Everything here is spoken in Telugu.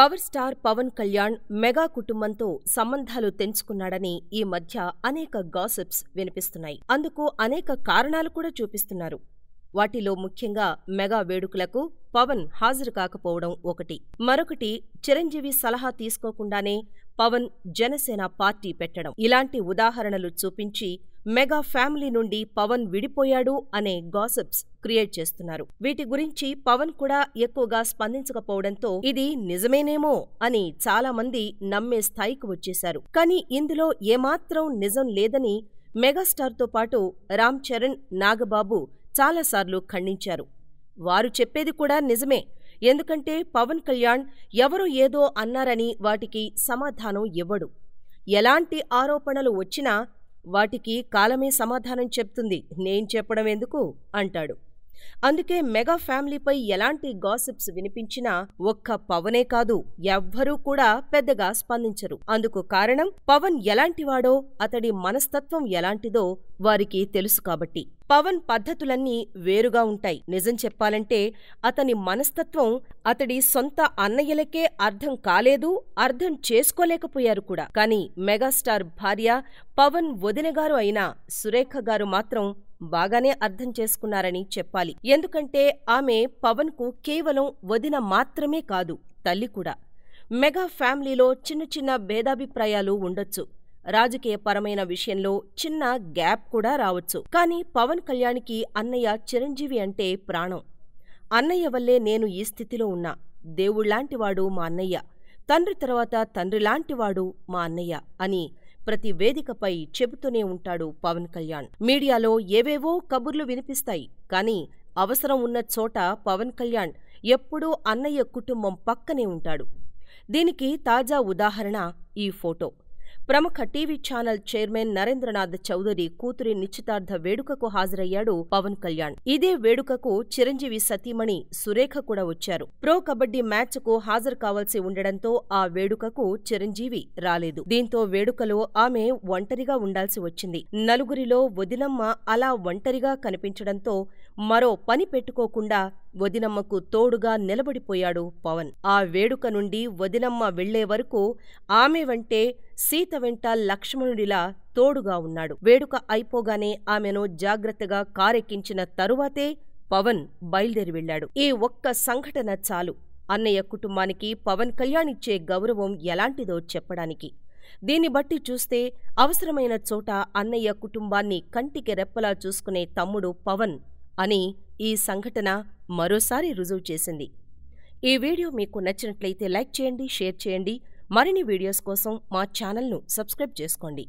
Power star Pawan Kalyan mega కుటుంబంతో సంబంధాలు తెంచుకున్నాడని ఈ మధ్య అనేక గాసిప్స్ వినిపిస్తున్నాయి. అందుకు అనేక కారణాలు కూడా చూపిస్తున్నారు. వాటిలో ముఖ్యంగా మెగా వేడుకలకు పవన్ హాజరు కాకపోవడం ఒకటి. మరొకటి చిరంజీవి సలహా తీసుకోకుండానే పవన్ జనసేన పార్టీ పెట్టడం. ఇలాంటి ఉదాహరణలు చూపించి మెగా ఫ్యామిలీ నుండి పవన్ విడిపోయాడు అనే గాసిప్స్ క్రియేట్ చేస్తున్నారు. వీటి గురించి పవన్ కూడా ఎక్కువగా స్పందించకపోవడంతో ఇది నిజమేనేమో అని చాలా మంది నమ్మే స్థాయికి వచ్చేశారు. కానీ ఇందులో ఏమాత్రం నిజం లేదని మెగాస్టార్తో పాటు రామ్ చరణ్ నాగబాబు చాలాసార్లు ఖండించారు. వారు చెప్పేది కూడా నిజమే. ఎందుకంటే పవన్ కళ్యాణ్ ఎవరు ఏదో అన్నారని వాటికి సమాధానం ఇవ్వడు. ఎలాంటి ఆరోపణలు వచ్చినా వాటికి కాలమే సమాధానం చెప్తుంది. నేను చెప్పడం ఎందుకు? అంటాడు. అందుకే మెగా ఫ్యామిలీపై ఎలాంటి గాసిప్స్ వినిపించినా ఒక్క పవనే కాదు ఎవ్వరూ కూడా పెద్దగా స్పందించరు. అందుకు కారణం పవన్ ఎలాంటివాడో అతడి మనస్తత్వం ఎలాంటిదో వారికి తెలుసు కాబట్టి. పవన్ పద్ధతులన్నీ వేరుగా ఉంటాయి. నిజం చెప్పాలంటే అతని మనస్తత్వం అతడి సొంత అన్నయ్యలకే అర్థం కాలేదు అర్థం చేసుకోలేకపోయారు కూడా. కానీ మెగాస్టార్ భార్య పవన్ వదినగారు అయిన సురేఖ గారు మాత్రం బాగానే అర్థం చేసుకున్నారని చెప్పాలి. ఎందుకంటే ఆమె పవన్కు కేవలం వదిన మాత్రమే కాదు తల్లి కూడా. మెగా ఫ్యామిలీలో చిన్న చిన్న భేదాభిప్రాయాలు ఉండొచ్చు. రాజకీయపరమైన విషయంలో చిన్న గ్యాప్ కూడా రావచ్చు. కానీ పవన్ కళ్యాణ్కి అన్నయ్య చిరంజీవి అంటే ప్రాణం. అన్నయ్య వల్లే నేను ఈ స్థితిలో ఉన్నా. దేవుళ్ళాంటివాడు మా అన్నయ్య. తండ్రి తర్వాత తండ్రిలాంటివాడు మా అన్నయ్య అని ప్రతి వేదికపై చెబుతూనే ఉంటాడు పవన్ కళ్యాణ్. మీడియాలో ఏవేవో కబుర్లు వినిపిస్తాయి. కానీ అవసరం ఉన్న చోట పవన్ కళ్యాణ్ ఎప్పుడూ అన్నయ్య కుటుంబం పక్కనే ఉంటాడు. దీనికి తాజా ఉదాహరణ ఈ ఫోటో. ప్రముఖ TV channel chairman Narendranath Chowdary కూతురి నిశ్చితార్థ వేడుకకు హాజరయ్యాడు పవన్ కళ్యాణ్. ఇదే వేడుకకు చిరంజీవి సతీమణి సురేఖ కూడా వచ్చారు. ప్రో కబడ్డీ మ్యాచ్కు హాజరు కావాల్సి ఉండడంతో ఆ వేడుకకు చిరంజీవి రాలేదు. దీంతో వేడుకలో ఆమె ఒంటరిగా ఉండాల్సి వచ్చింది. నలుగురిలో వదినమ్మ అలా ఒంటరిగా కనిపించడంతో మరో పని పెట్టుకోకుండా వదినమ్మకు తోడుగా నిలబడిపోయాడు పవన్. ఆ వేడుక నుండి వదినమ్మ వెళ్ళే వరకు ఆమె వెంటే సీత వెంట లక్ష్మణుడిలా తోడుగా ఉన్నాడు. వేడుక అయిపోగానే ఆమెను జాగ్రత్తగా కారెక్కించిన తరువాతే పవన్ బయలుదేరి వెళ్ళాడు ఈ ఒక్క సంఘటన చాలు. అన్నయ్య కుటుంబానికి పవన్ కళ్యాణ్ ఇచ్చే గౌరవం ఎలాంటిదో చెప్పడానికి. దీన్ని బట్టి చూస్తే అవసరమైన చోట అన్నయ్య కుటుంబాన్ని కంటికి రెప్పలా చూసుకునే తమ్ముడు పవన్ అని ఈ సంఘటన మరోసారి రుజువు చేసింది. ఈ వీడియో మీకు నచ్చినట్లయితే లైక్ చేయండి షేర్ చేయండి. మరిన్ని వీడియోస్ కోసం మా ఛానల్ను సబ్స్క్రైబ్ చేసుకోండి.